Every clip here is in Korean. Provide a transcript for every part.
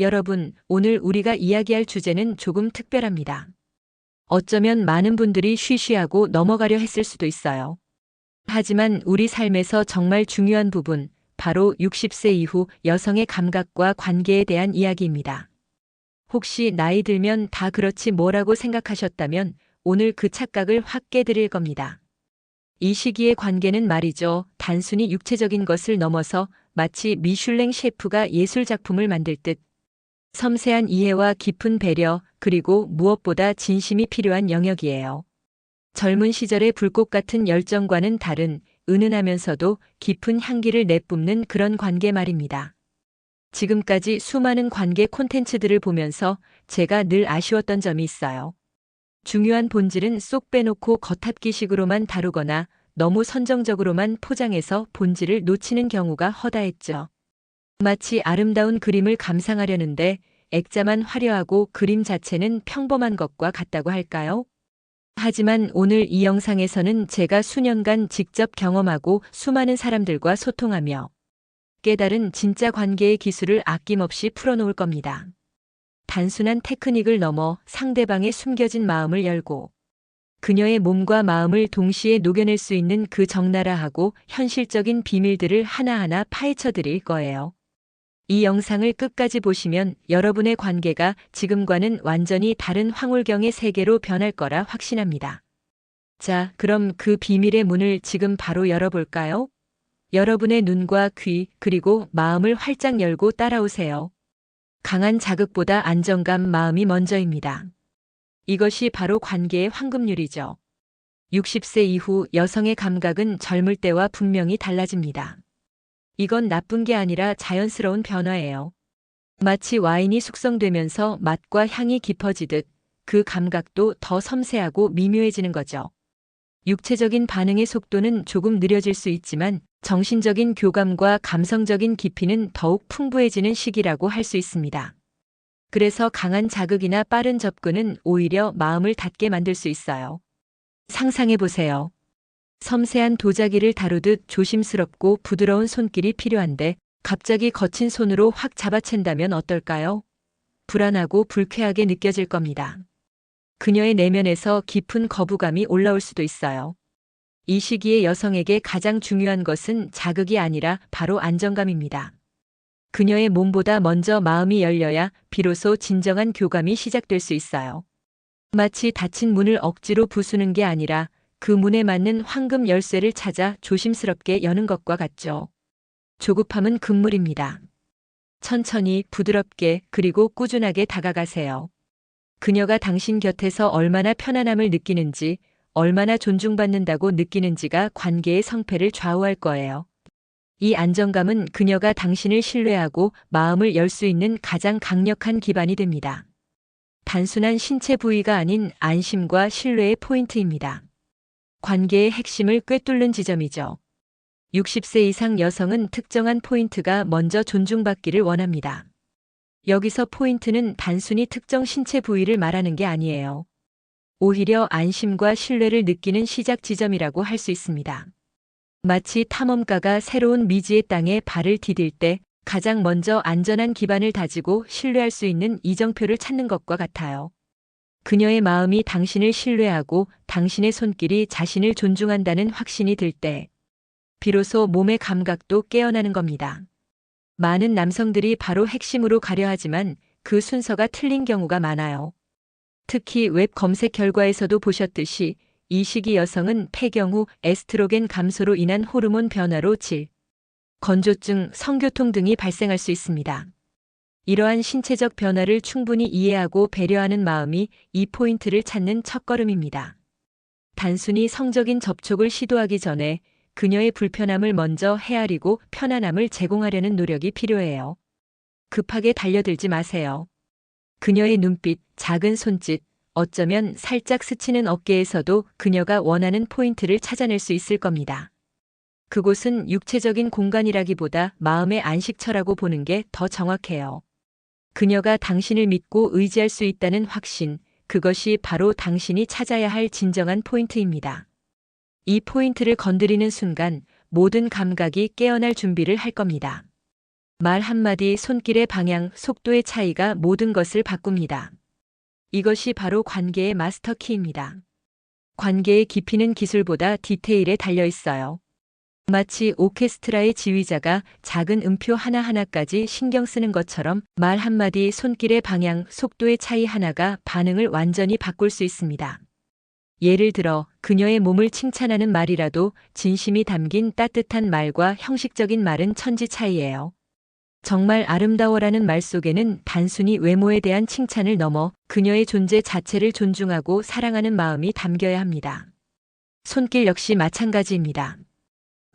여러분, 오늘 우리가 이야기할 주제는 조금 특별합니다. 어쩌면 많은 분들이 쉬쉬하고 넘어가려 했을 수도 있어요. 하지만 우리 삶에서 정말 중요한 부분, 바로 60세 이후 여성의 감각과 관계에 대한 이야기입니다. 혹시 나이 들면 다 그렇지 뭐라고 생각하셨다면 오늘 그 착각을 확 깨드릴 겁니다. 이 시기의 관계는 말이죠. 단순히 육체적인 것을 넘어서 마치 미슐랭 셰프가 예술 작품을 만들 듯 섬세한 이해와 깊은 배려, 그리고 무엇보다 진심이 필요한 영역이에요. 젊은 시절의 불꽃 같은 열정과는 다른 은은하면서도 깊은 향기를 내뿜는 그런 관계 말입니다. 지금까지 수많은 관계 콘텐츠들을 보면서 제가 늘 아쉬웠던 점이 있어요. 중요한 본질은 쏙 빼놓고 겉핥기식으로만 다루거나 너무 선정적으로만 포장해서 본질을 놓치는 경우가 허다했죠. 마치 아름다운 그림을 감상하려는데 액자만 화려하고 그림 자체는 평범한 것과 같다고 할까요? 하지만 오늘 이 영상에서는 제가 수년간 직접 경험하고 수많은 사람들과 소통하며 깨달은 진짜 관계의 기술을 아낌없이 풀어놓을 겁니다. 단순한 테크닉을 넘어 상대방의 숨겨진 마음을 열고 그녀의 몸과 마음을 동시에 녹여낼 수 있는 그 적나라하고 현실적인 비밀들을 하나하나 파헤쳐 드릴 거예요. 이 영상을 끝까지 보시면 여러분의 관계가 지금과는 완전히 다른 황홀경의 세계로 변할 거라 확신합니다. 자, 그럼 그 비밀의 문을 지금 바로 열어볼까요? 여러분의 눈과 귀, 그리고 마음을 활짝 열고 따라오세요. 강한 자극보다 안정감 마음이 먼저입니다. 이것이 바로 관계의 황금률이죠. 60세 이후 여성의 감각은 젊을 때와 분명히 달라집니다. 이건 나쁜 게 아니라 자연스러운 변화예요. 마치 와인이 숙성되면서 맛과 향이 깊어지듯 그 감각도 더 섬세하고 미묘해지는 거죠. 육체적인 반응의 속도는 조금 느려질 수 있지만 정신적인 교감과 감성적인 깊이는 더욱 풍부해지는 시기라고 할 수 있습니다. 그래서 강한 자극이나 빠른 접근은 오히려 마음을 닫게 만들 수 있어요. 상상해 보세요. 섬세한 도자기를 다루듯 조심스럽고 부드러운 손길이 필요한데 갑자기 거친 손으로 확 잡아챈다면 어떨까요? 불안하고 불쾌하게 느껴질 겁니다. 그녀의 내면에서 깊은 거부감이 올라올 수도 있어요. 이 시기에 여성에게 가장 중요한 것은 자극이 아니라 바로 안정감입니다. 그녀의 몸보다 먼저 마음이 열려야 비로소 진정한 교감이 시작될 수 있어요. 마치 닫힌 문을 억지로 부수는 게 아니라 그 문에 맞는 황금 열쇠를 찾아 조심스럽게 여는 것과 같죠. 조급함은 금물입니다. 천천히 부드럽게 그리고 꾸준하게 다가가세요. 그녀가 당신 곁에서 얼마나 편안함을 느끼는지, 얼마나 존중받는다고 느끼는지가 관계의 성패를 좌우할 거예요. 이 안정감은 그녀가 당신을 신뢰하고 마음을 열 수 있는 가장 강력한 기반이 됩니다. 단순한 신체 부위가 아닌 안심과 신뢰의 포인트입니다. 관계의 핵심을 꿰뚫는 지점이죠. 60세 이상 여성은 특정한 포인트가 먼저 존중받기를 원합니다. 여기서 포인트는 단순히 특정 신체 부위를 말하는 게 아니에요. 오히려 안심과 신뢰를 느끼는 시작 지점이라고 할 수 있습니다. 마치 탐험가가 새로운 미지의 땅에 발을 디딜 때 가장 먼저 안전한 기반을 다지고 신뢰할 수 있는 이정표를 찾는 것과 같아요. 그녀의 마음이 당신을 신뢰하고 당신의 손길이 자신을 존중한다는 확신이 들 때, 비로소 몸의 감각도 깨어나는 겁니다. 많은 남성들이 바로 핵심으로 가려 하지만 그 순서가 틀린 경우가 많아요. 특히 웹 검색 결과에서도 보셨듯이 이 시기 여성은 폐경 후 에스트로겐 감소로 인한 호르몬 변화로 질, 건조증, 성교통 등이 발생할 수 있습니다. 이러한 신체적 변화를 충분히 이해하고 배려하는 마음이 이 포인트를 찾는 첫걸음입니다. 단순히 성적인 접촉을 시도하기 전에 그녀의 불편함을 먼저 헤아리고 편안함을 제공하려는 노력이 필요해요. 급하게 달려들지 마세요. 그녀의 눈빛, 작은 손짓, 어쩌면 살짝 스치는 어깨에서도 그녀가 원하는 포인트를 찾아낼 수 있을 겁니다. 그곳은 육체적인 공간이라기보다 마음의 안식처라고 보는 게 더 정확해요. 그녀가 당신을 믿고 의지할 수 있다는 확신, 그것이 바로 당신이 찾아야 할 진정한 포인트입니다. 이 포인트를 건드리는 순간 모든 감각이 깨어날 준비를 할 겁니다. 말 한마디 손길의 방향, 속도의 차이가 모든 것을 바꿉니다. 이것이 바로 관계의 마스터 키입니다. 관계의 깊이는 기술보다 디테일에 달려 있어요. 마치 오케스트라의 지휘자가 작은 음표 하나하나까지 신경 쓰는 것처럼 말 한마디 손길의 방향, 속도의 차이 하나가 반응을 완전히 바꿀 수 있습니다. 예를 들어 그녀의 몸을 칭찬하는 말이라도 진심이 담긴 따뜻한 말과 형식적인 말은 천지 차이예요. 정말 아름다워라는 말 속에는 단순히 외모에 대한 칭찬을 넘어 그녀의 존재 자체를 존중하고 사랑하는 마음이 담겨야 합니다. 손길 역시 마찬가지입니다.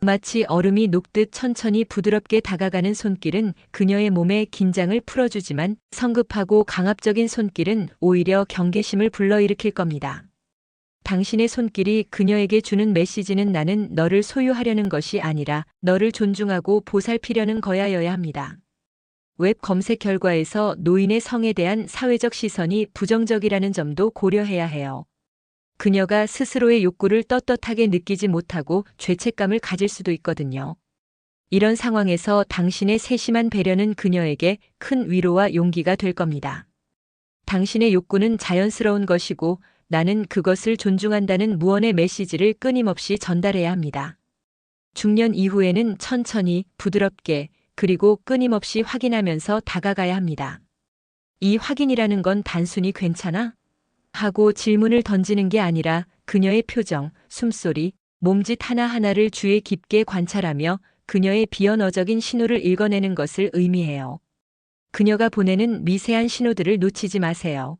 마치 얼음이 녹듯 천천히 부드럽게 다가가는 손길은 그녀의 몸의 긴장을 풀어주지만 성급하고 강압적인 손길은 오히려 경계심을 불러일으킬 겁니다. 당신의 손길이 그녀에게 주는 메시지는 나는 너를 소유하려는 것이 아니라 너를 존중하고 보살피려는 거야여야 합니다. 웹 검색 결과에서 노인의 성에 대한 사회적 시선이 부정적이라는 점도 고려해야 해요. 그녀가 스스로의 욕구를 떳떳하게 느끼지 못하고 죄책감을 가질 수도 있거든요. 이런 상황에서 당신의 세심한 배려는 그녀에게 큰 위로와 용기가 될 겁니다. 당신의 욕구는 자연스러운 것이고 나는 그것을 존중한다는 무언의 메시지를 끊임없이 전달해야 합니다. 중년 이후에는 천천히, 부드럽게, 그리고 끊임없이 확인하면서 다가가야 합니다. 이 확인이라는 건 단순히 괜찮아? 하고 질문을 던지는 게 아니라 그녀의 표정, 숨소리, 몸짓 하나하나를 주의 깊게 관찰하며 그녀의 비언어적인 신호를 읽어내는 것을 의미해요. 그녀가 보내는 미세한 신호들을 놓치지 마세요.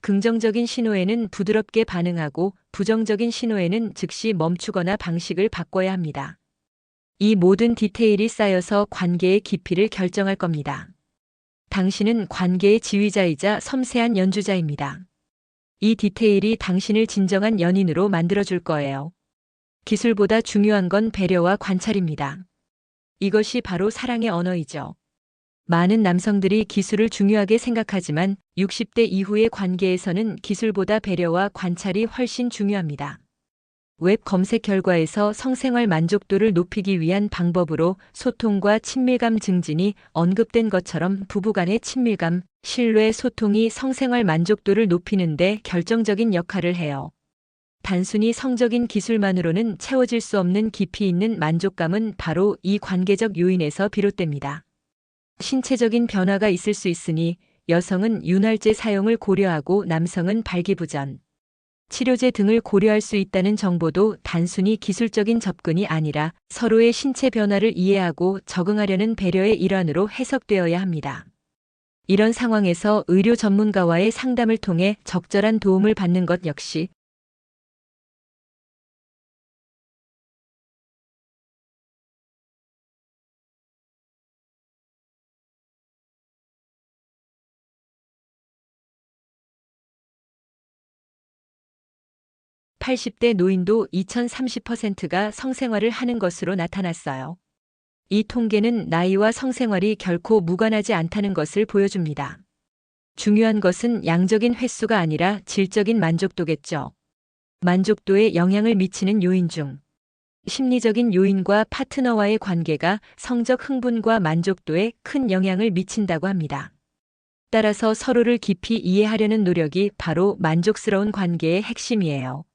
긍정적인 신호에는 부드럽게 반응하고 부정적인 신호에는 즉시 멈추거나 방식을 바꿔야 합니다. 이 모든 디테일이 쌓여서 관계의 깊이를 결정할 겁니다. 당신은 관계의 지휘자이자 섬세한 연주자입니다. 이 디테일이 당신을 진정한 연인으로 만들어줄 거예요. 기술보다 중요한 건 배려와 관찰입니다. 이것이 바로 사랑의 언어이죠. 많은 남성들이 기술을 중요하게 생각하지만 60대 이후의 관계에서는 기술보다 배려와 관찰이 훨씬 중요합니다. 웹 검색 결과에서 성생활 만족도를 높이기 위한 방법으로 소통과 친밀감 증진이 언급된 것처럼 부부간의 친밀감, 신뢰 소통이 성생활 만족도를 높이는데 결정적인 역할을 해요. 단순히 성적인 기술만으로는 채워질 수 없는 깊이 있는 만족감은 바로 이 관계적 요인에서 비롯됩니다. 신체적인 변화가 있을 수 있으니 여성은 윤활제 사용을 고려하고 남성은 발기부전, 치료제 등을 고려할 수 있다는 정보도 단순히 기술적인 접근이 아니라 서로의 신체 변화를 이해하고 적응하려는 배려의 일환으로 해석되어야 합니다. 이런 상황에서 의료 전문가와의 상담을 통해 적절한 도움을 받는 것 역시 (80대) 노인도 (2030%가) 성생활을 하는 것으로 나타났어요. 이 통계는 나이와 성생활이 결코 무관하지 않다는 것을 보여줍니다. 중요한 것은 양적인 횟수가 아니라 질적인 만족도겠죠. 만족도에 영향을 미치는 요인 중 심리적인 요인과 파트너와의 관계가 성적 흥분과 만족도에 큰 영향을 미친다고 합니다. 따라서 서로를 깊이 이해하려는 노력이 바로 만족스러운 관계의 핵심이에요.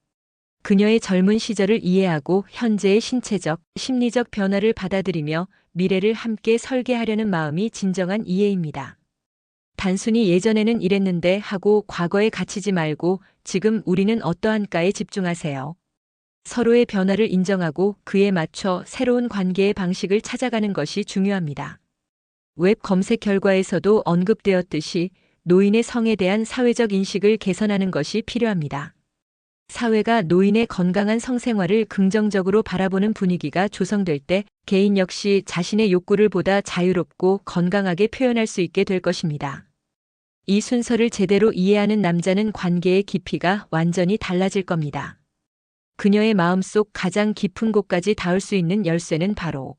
그녀의 젊은 시절을 이해하고 현재의 신체적, 심리적 변화를 받아들이며 미래를 함께 설계하려는 마음이 진정한 이해입니다. 단순히 예전에는 이랬는데 하고 과거에 갇히지 말고 지금 우리는 어떠한가에 집중하세요. 서로의 변화를 인정하고 그에 맞춰 새로운 관계의 방식을 찾아가는 것이 중요합니다. 웹 검색 결과에서도 언급되었듯이 노인의 성에 대한 사회적 인식을 개선하는 것이 필요합니다. 사회가 노인의 건강한 성생활을 긍정적으로 바라보는 분위기가 조성될 때 개인 역시 자신의 욕구를 보다 자유롭고 건강하게 표현할 수 있게 될 것입니다. 이 순서를 제대로 이해하는 남자는 관계의 깊이가 완전히 달라질 겁니다. 그녀의 마음속 가장 깊은 곳까지 닿을 수 있는 열쇠는 바로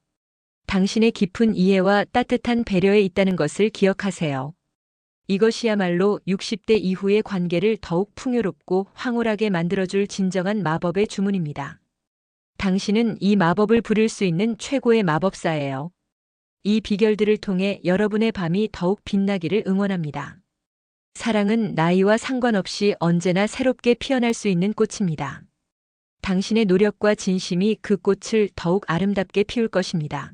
당신의 깊은 이해와 따뜻한 배려에 있다는 것을 기억하세요. 이것이야말로 60대 이후의 관계를 더욱 풍요롭고 황홀하게 만들어줄 진정한 마법의 주문입니다. 당신은 이 마법을 부릴 수 있는 최고의 마법사예요. 이 비결들을 통해 여러분의 밤이 더욱 빛나기를 응원합니다. 사랑은 나이와 상관없이 언제나 새롭게 피어날 수 있는 꽃입니다. 당신의 노력과 진심이 그 꽃을 더욱 아름답게 피울 것입니다.